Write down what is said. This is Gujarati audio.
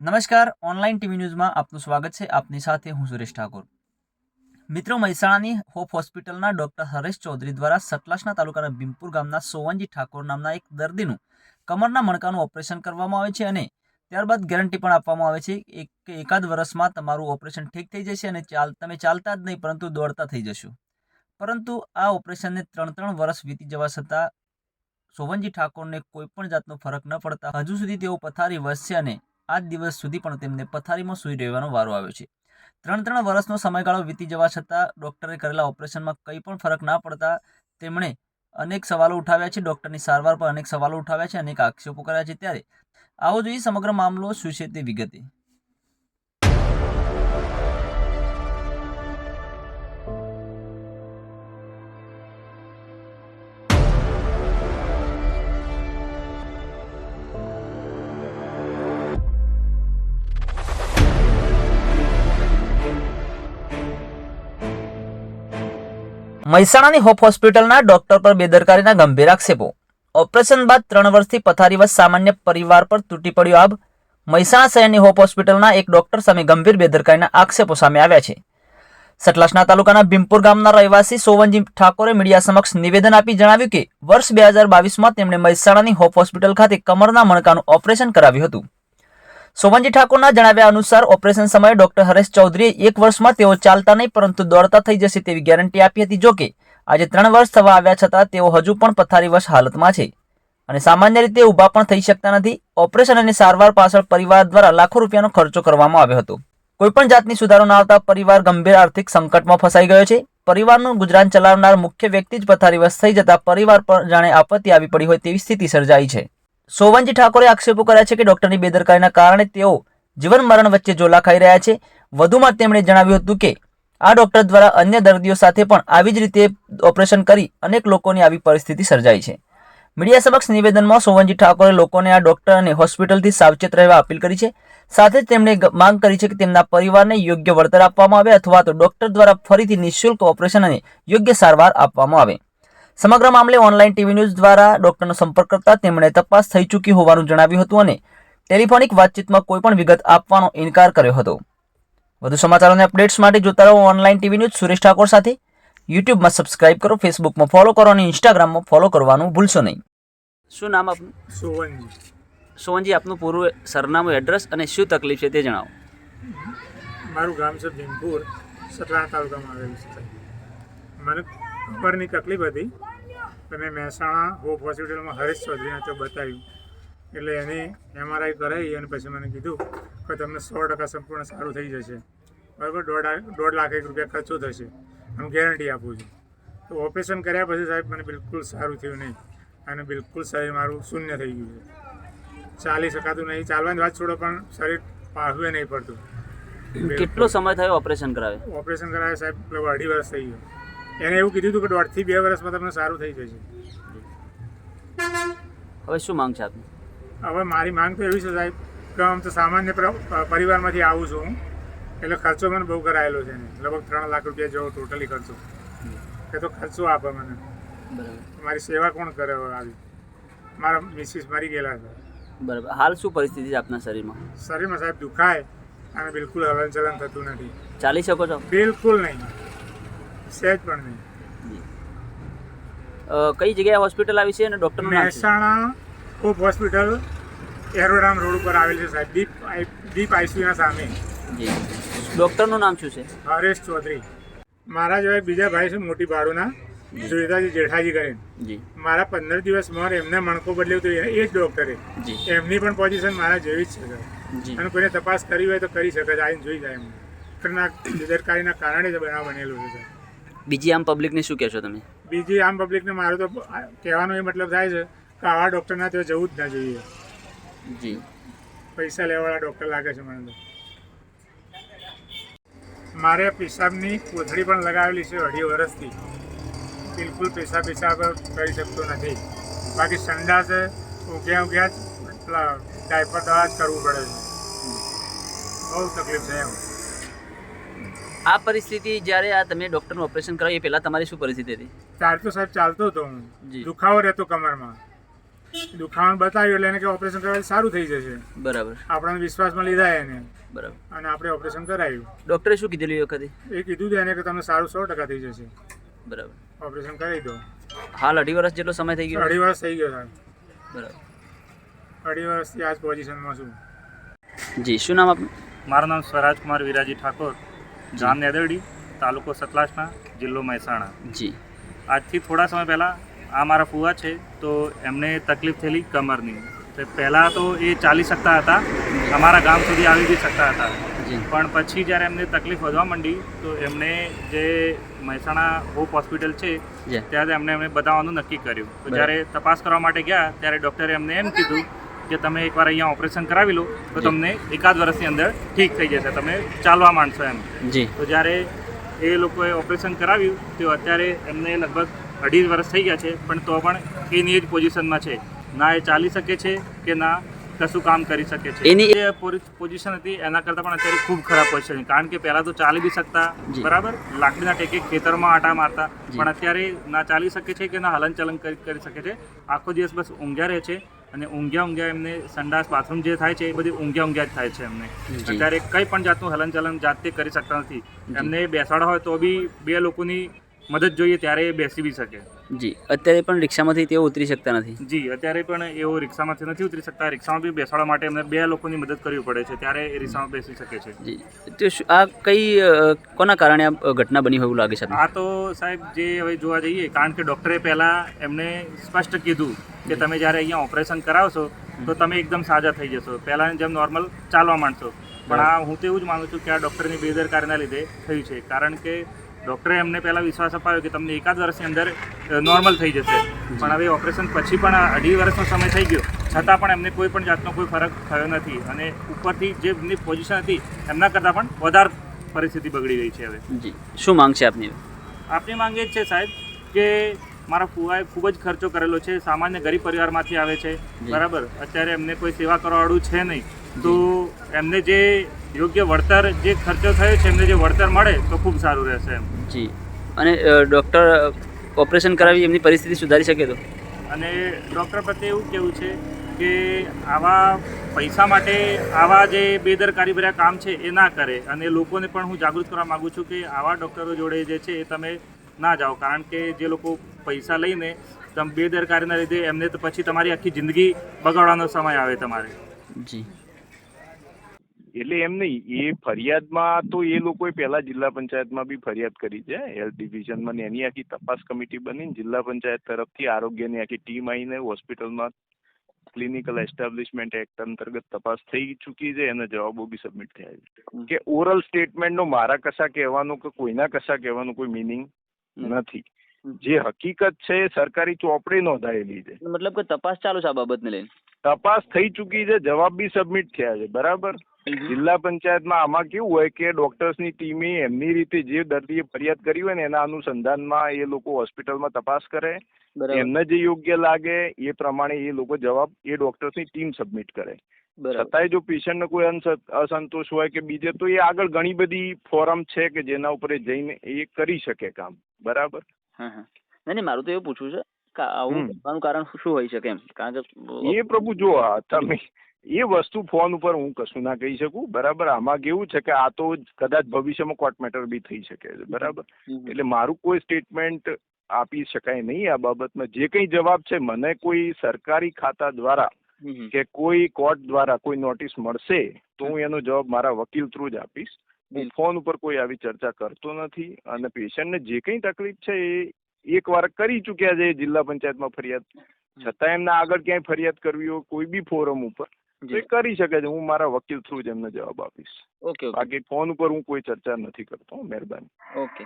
નમસ્કાર, ઓનલાઈન ટીવી ન્યૂઝમાં આપનું સ્વાગત છે. આપની સાથે હું સુરેશ ઠાકોર. મિત્રો, મહેસાણાની હોપ હોસ્પિટલના ડોક્ટર હરેશ ચૌધરી દ્વારા સતલાસના તાલુકાના ભીમપુર ગામના સોવનજી ઠાકોર નામના એક દર્દીનું કમરના મણકાનું ઓપરેશન કરવામાં આવે છે અને ત્યારબાદ ગેરંટી પણ આપવામાં આવે છે એક એકાદ વર્ષમાં તમારું ઓપરેશન ઠીક થઈ જશે અને ચાલ, તમે ચાલતા જ નહીં, પરંતુ દોડતા થઈ જશો. પરંતુ આ ઓપરેશનને ત્રણ ત્રણ વર્ષ વીતી જવા છતાં સોવનજી ઠાકોરને કોઈ પણ જાતનો ફરક ન પડતા હજુ સુધી તેઓ પથારી વસશે અને આજ દિવસ સુધી પણ તેમને પથારીમાં સૂઈ રહેવાનો વારો આવ્યો છે. ત્રણ ત્રણ વર્ષનો સમયગાળો વીતી જવા છતાં ડૉક્ટરે કરેલા ઓપરેશનમાં કંઈ પણ ફરક ના પડતા તેમણે અનેક સવાલો ઉઠાવ્યા છે. ડૉક્ટરની સારવાર પર અનેક સવાલો ઉઠાવ્યા છે. અનેક આક્ષેપો કર્યા છે. ત્યારે આવો જોઈએ સમગ્ર મામલો શું છે તે વિગતે. મહેસાણાની હોપ હોસ્પિટલના ડોક્ટર પર બેદરકારીના ગંભીર આક્ષેપો. ઓપરેશન બાદ ત્રણ વર્ષથી પથારીવશ સામાન્ય પરિવાર પર તૂટી પડ્યો આબ મહેસાણા શહેરની હોપ હોસ્પિટલના એક ડોક્ટર સામે ગંભીર બેદરકારીના આક્ષેપો સામે આવ્યા છે. સતલાસના તાલુકાના ભીમપુર ગામના રહેવાસી સોવનજી ઠાકોરે મીડિયા સમક્ષ નિવેદન આપી જણાવ્યું કે, વર્ષ બે હજાર બાવીસમાં તેમણે મહેસાણાની હોપ હોસ્પિટલ ખાતે કમરના મણકાનું ઓપરેશન કરાવ્યું હતું. સોવનજી ઠાકોરના જણાવ્યા અનુસાર ઓપરેશન સમયે ડોક્ટર હરેશ ચૌધરીએ એક વર્ષમાં તેઓ ચાલતા નહીં, પરંતુ દોડતા થઈ જશે તેવી ગેરંટી આપી હતી. જોકે, આજે ત્રણ વર્ષ થવા આવ્યા છતાં તેઓ હજુ પણ પથારીવશ હાલતમાં છે અને સામાન્ય રીતે ઊભા પણ થઈ શકતા નથી. ઓપરેશન અને સારવાર પાછળ પરિવાર દ્વારા લાખો રૂપિયાનો ખર્ચો કરવામાં આવ્યો હતો. કોઈપણ જાતની સુધારો ન આવતા પરિવાર ગંભીર આર્થિક સંકટમાં ફસાઈ ગયો છે. પરિવારનું ગુજરાન ચલાવનાર મુખ્ય વ્યક્તિ જ પથારીવશ થઈ જતા પરિવાર પર જાણે આપત્તિ આવી પડી હોય તેવી સ્થિતિ સર્જાઈ છે. સોવનજી ઠાકોરે આક્ષેપો કર્યા છે કે ડોક્ટરની બેદરકારીના કારણે તેઓ જીવન મરણ વચ્ચે ઝોલા ખાઈ રહ્યા છે. વધુમાં તેમણે જણાવ્યું હતું કે, આ ડોક્ટર દ્વારા અન્ય દર્દીઓ સાથે પણ આવી જ રીતે ઓપરેશન કરી અનેક લોકોની આવી પરિસ્થિતિ સર્જાઈ છે. મીડિયા સમક્ષ નિવેદનમાં સોવનજી ઠાકોરે લોકોને આ ડોક્ટર અને હોસ્પિટલથી સાવચેત રહેવા અપીલ કરી છે. સાથે જ તેમણે માંગ કરી છે કે તેમના પરિવારને યોગ્ય વળતર આપવામાં આવે અથવા તો ડોક્ટર દ્વારા ફરીથી નિઃશુલ્ક ઓપરેશન અને યોગ્ય સારવાર આપવામાં આવે. સમગ્ર મામલે ઓનલાઈન ટીવી ન્યૂઝ દ્વારા ડોક્ટરનો સંપર્ક કરતા તેમણે તપાસ થઈ ચૂકી હોવાનું જણાવ્યું હતું અને ટેલિફોનિક વાતચીતમાં કોઈ પણ વિગત આપવાનો ઇનકાર કર્યો હતો. વધુ સમાચારો અને અપડેટ્સ માટે જોતા રહો online TV news Suresh Thakor સાથે. યુટ્યુબમાં સબસ્ક્રાઇબ કરો ફેસબુકમાં ફોલો કરો અને ઇન્સ્ટાગ્રામમાં ફોલો કરવાનું ભૂલશો નહીં. શું નામ આપનું? સુવનજી. સોવનજી આપનું પૂરું સરનામું એડ્રેસ અને શું તકલીફ છે તે જણાવો. મારું ગામ છે ભીમપુર સતરાણા તાલુકામાં આવેલું છે. મને કમરની તકલીફ હતી. તો મેં મહેસાણા હોપ હોસ્પિટલમાં હરેશ ચૌધરીને તો બતાવ્યું. એટલે એની એમઆરઆઈ કરાવી અને પછી મને કીધું કે તમને સો ટકા સંપૂર્ણ સારું થઈ જશે. બરાબર? દોઢ દોઢ લાખ એક રૂપિયા ખર્ચો થશે. હું ગેરંટી આપું છું. તો ઓપરેશન કર્યા પછી સાહેબ મને બિલકુલ સારું થયું નહીં. અને બિલકુલ શરીર મારું શૂન્ય થઈ ગયું છે. ચાલી શકાતું નહીં. ચાલવાની વાત છોડો પણ શરીર પાહવે નહીં પડતું. કેટલો સમય થયો ઓપરેશન કરાવે? ઓપરેશન કરાવે સાહેબ લગભગ અઢી વર્ષ થઈ ગયું. એને એવું કીધું હતું કે દોઢથી બે વર્ષમાં તમને સારું થઈ જશે. હવે શું માંગ છે આપની? હવે મારી માંગ તો એવી છે સાહેબ કે આમ તો સામાન્ય પરિવારમાંથી આવું છું હું. એટલે ખર્ચો મને બહુ કરાયેલો છે લગભગ ત્રણ લાખ રૂપિયા જેવો ટોટલી ખર્ચો. એ તો ખર્ચો આપે મને. બરાબર. મારી સેવા કોણ કરે હવે આવી? મારા મિસિસ મરી ગયેલા છે. બરાબર. હાલ શું પરિસ્થિતિ છે આપના શરીરમાં? શરીરમાં સાહેબ દુખાય અને બિલકુલ હલનચલન થતું નથી. ચાલી શકો છો? બિલકુલ નહીં. સહેજ પણ નહીં. કઈ જગ્યાએ હોસ્પિટલ આવી છે અને ડૉક્ટરનું નામ મહેસાણા હોપ હોસ્પિટલ એરોરામ રોડ ઉપર આવેલ છે સાહેબ. દીપ દીપ આઈસીયુના સામે. જી. ડૉક્ટરનું નામ શું છે? હરેશ ચૌધરી. મારા જેવા બીજા ભાઈ છે મોટી બાળુના. સુરેતાજી જેઠાજી કરીને. મારા પંદર દિવસ મોર એમને મણકો બદલ્યો તો એ જ ડોક્ટરે એમની પણ પોઝિશન મારા જેવી જ છે અને કોઈને તપાસ કરવી હોય તો કરી શકે છે આવીને જોઈ જાય એમને. બેદરકારીના કારણે જ બનાવ બનેલું છે બીજી આમ પબ્લિકને શું કહેશો તમે? બીજી આમ પબ્લિકને મારું તો કહેવાનો એ મતલબ થાય છે કે આવા ડૉક્ટરના ત્યાં જવું જ ના જોઈએ. જી. પૈસા લેવાવાળા ડૉક્ટર લાગે છે મને તો. મારે પેશાબની કોથળી પણ લગાવેલી છે અઢી વર્ષથી. બિલકુલ પેશાબ પેશાબ કરી શકતો નથી. બાકી સંડા છે ઊંઘ્યા ઊંઘ્યા જ પેલા ડાયપર દવા જ કરવું પડે છે. બહુ તકલીફ છે એમ. આ પરિસ્થિતિ જ્યારે આ તમે ડૉક્ટરનું ઓપરેશન કરાવ્યું એ પહેલાં તમારી શું પરિસ્થિતિ હતી? ત્યાર તો સાહેબ ચાલતો હતો હું. જી. દુખાવો રહેતો કમરમાં. દુખાવાનું બતાવ્યું એટલે એને કે ઓપરેશન કરવા સારું થઈ જશે. બરાબર. આપણને વિશ્વાસમાં લીધા એને. બરાબર. અને આપણે ઓપરેશન કરાવ્યું ડૉક્ટરે શું કીધેલું એ વખતે? એ કીધું એને કે તમને સારું સો ટકા થઈ જશે. બરાબર. ઓપરેશન કરાવી દો. હાલ અઢી વર્ષ જેટલો સમય થઈ ગયો. અઢી વર્ષ થઈ ગયો સાહેબ. બરાબર. અઢી વર્ષથી આ જ પોઝિશનમાં છું. જી શું નામ આપનું? મારું નામ સ્વરાજકુમાર વિરાજી ઠાકોર. ગામ નેદરડી તાલુકો સતલાસના જિલ્લો મહેસાણા. જી. આજથી થોડા સમય પહેલાં આ મારા ફુવા છે તો એમને તકલીફ થયેલી કમરની. તો પહેલાં તો એ ચાલી શકતા હતા અમારા ગામ સુધી આવી બી શકતા હતા. પણ પછી જ્યારે એમને તકલીફ વધવા માંડી તો એમને જે મહેસાણા હોપ હોસ્પિટલ છે ત્યારે એમને એમને બતાવવાનું નક્કી કર્યું. તો જ્યારે તપાસ કરવા માટે ગયા ત્યારે ડૉક્ટરે એમને એમ કીધું કે તમે એકવાર અહીંયા ઓપરેશન કરાવી લો તો તમને એકાદ વર્ષની અંદર ઠીક થઈ જશે તમે ચાલવા માંડશો એમ. જી. તો જ્યારે એ લોકોએ ઓપરેશન કરાવ્યું તો અત્યારે એમને લગભગ અઢી વર્ષ થઈ ગયા છે પણ તો પણ એની જ પોઝિશનમાં છે. ના એ ચાલી શકે છે કે ના કશું કામ કરી શકે છે. એની- જે પોઝિશન હતી એના કરતાં પણ અત્યારે ખૂબ ખરાબ પોઝિશન કારણ કે પહેલાં તો ચાલી બી શકતા બરાબર? લાકડીના ટેકે ખેતરમાં આટા મારતા પણ અત્યારે ના ચાલી શકે છે કે ના હલનચલન ચલન કરી શકે છે. આખો દિવસ બસ ઊંઘ્યા રહે છે. અને ઊંઘ્યા ઊંઘ્યા એમને સંડાસ બાથરૂમ જે થાય છે એ બધી ઊંઘ્યા ઊંઘ્યા જ થાય છે એમને. અત્યારે કંઈ પણ જાતનું હલનચલન જાતે કરી શકતા નથી. એમને બેસાડા હોય તો બી બે લોકોની મદદ જોઈએ ત્યારે એ બેસી બી શકે. જી અત્યારે પણ રિક્ષામાંથી તેઓ ઉતરી શકતા નથી. જી અત્યારે પણ એવો રિક્ષામાંથી નથી ઉતરી શકતા. રિક્ષામાં બી બેસાડવા માટે એમને બે લોકોની મદદ કરવી પડે છે ત્યારે એ રિક્ષામાં બેસી શકે છે. જી તો આ કઈ કોના કારણે આ ઘટના બની હોય એવું લાગે છે આ તો સાહેબ જે હવે જોવા જઈએ કારણ કે ડૉક્ટરે પહેલાં એમને સ્પષ્ટ કીધું કે તમે જ્યારે અહીંયા ઓપરેશન કરાવશો તો તમે એકદમ સાજા થઈ જશો. પહેલાંની જેમ નોર્મલ ચાલવા માંડશો. પણ આ હું તો એવું જ માનું છું કે આ ડૉક્ટરની બેદરકારીના લીધે થયું છે. કારણ કે ડૉક્ટરે એમને પહેલાં વિશ્વાસ અપાયો કે તમને એકાદ વર્ષની અંદર નોર્મલ થઈ જશે. પણ હવે ઓપરેશન પછી પણ અઢી વર્ષનો સમય થઈ ગયો. છતાં પણ એમને કોઈ પણ જાતનો કોઈ ફરક થયો નથી. અને ઉપરથી જે એમની પોઝિશન હતી એમના કરતાં પણ વધારે પરિસ્થિતિ બગડી ગઈ છે હવે. જી. શું માંગ છે આપની? આપની માંગ એ જ છે સાહેબ કે મારા ફુવાએ ખૂબ જ ખર્ચો કરેલો છે. સામાન્ય ગરીબ પરિવારમાંથી આવે છે. બરાબર? અત્યારે એમને કોઈ સેવા કરવાવાળું છે નહીં. તો એમને જે યોગ્ય વળતર જે ખર્ચો થયો છે એમને જે વળતર મળે તો ખૂબ સારું રહેશે એમ. જી. અને ડૉક્ટર ઓપરેશન કરાવી એમની પરિસ્થિતિ સુધારી શકે તો? અને ડૉક્ટર પ્રત્યે એવું કેવું છે કે આવા પૈસા માટે આવા જે બેદરકારી ભર્યા કામ છે એ ના કરે. અને લોકોને પણ હું જાગૃત કરવા માગું છું કે આવા ડૉક્ટરો જોડે જે છે એ તમે ના જાઓ. કારણ કે જે લોકો પૈસા લઈને તમે બેદરકારીના લીધે એમને તો પછી તમારી આખી જિંદગી બગાડવાનો સમય આવે તમારે. જી. એટલે એમ નહીં એ ફરિયાદમાં તો એ લોકોએ પહેલા જિલ્લા પંચાયતમાં બી ફરિયાદ કરી છે હેલ્થ ડિવિઝનમાં ને એની આખી તપાસ કમિટી બનીને જિલ્લા પંચાયત તરફથી આરોગ્યની આખી ટીમ આવીને હોસ્પિટલમાં ક્લિનિકલ એસ્ટાબ્લિશમેન્ટ એક્ટ અંતર્ગત તપાસ થઈ ચૂકી છે એના જવાબો બી સબમિટ થયા છે. કે ઓરલ સ્ટેટમેન્ટનો મારા કશા કહેવાનો કે કોઈના કશા કહેવાનો કોઈ મિનિંગ નથી. જે હકીકત છે એ સરકારી ચોપડી નોંધાયેલી છે. મતલબ કે તપાસ ચાલુ છે આ બાબતને લઈને? તપાસ થઈ ચૂકી છે જવાબ બી સબમિટ થયા છે બરાબર? જિલ્લા પંચાયતમાં આમાં કેવું હોય કે ડોક્ટર્સની ટીમે એમની રીતે જે દર્દીએ ફરિયાદ કરી હોય ને એના અનુસંધાનમાં એ લોકો હોસ્પિટલમાં તપાસ કરે. એમને જે યોગ્ય લાગે એ પ્રમાણે એ લોકો જવાબ એ ડોક્ટર્સની ટીમ સબમિટ કરે. છતાંય જો પેશન્ટને કોઈ અસંતોષ હોય કે બીજે તો એ આગળ ઘણી બધી ફોરમ છે કે જેના ઉપર એ જઈને એ કરી શકે કામ. બરાબર? નહીં મારું તો એવું પૂછવું છે આવું કરવાનું કારણ શું હોઈ શકે એમ? કારણ કે એ પ્રભુ જો તમે એ વસ્તુ ફોન ઉપર હું કશું ના કહી શકું. બરાબર આમાં કેવું છે કે આ તો કદાચ ભવિષ્યમાં કોર્ટ મેટર બી થઈ શકે છે બરાબર? એટલે મારું કોઈ સ્ટેટમેન્ટ આપી શકાય નહીં આ બાબતમાં. જે કંઈ જવાબ છે મને કોઈ સરકારી ખાતા દ્વારા. કે કોઈ કોર્ટ દ્વારા કોઈ નોટિસ મળશે તો હું એનો જવાબ મારા વકીલ થ્રુ જ આપીશ. હું ફોન ઉપર કોઈ આવી ચર્ચા કરતો નથી અને પેશન્ટને જે કંઈ તકલીફ છે એ એક વાર કરી ચૂક્યા છે જિલ્લા પંચાયતમાં ફરિયાદ. છતાં એમને આગળ ક્યાંય ફરિયાદ કરવી હોય કોઈ બી ફોરમ ઉપર. એ કરી શકે છે. હું મારા વકીલ થ્રુ જ એમને જવાબ આપીશ. Okay okay. બાકી ફોન ઉપર હું કોઈ ચર્ચા નથી કરતો મહેરબાની. ઓકે.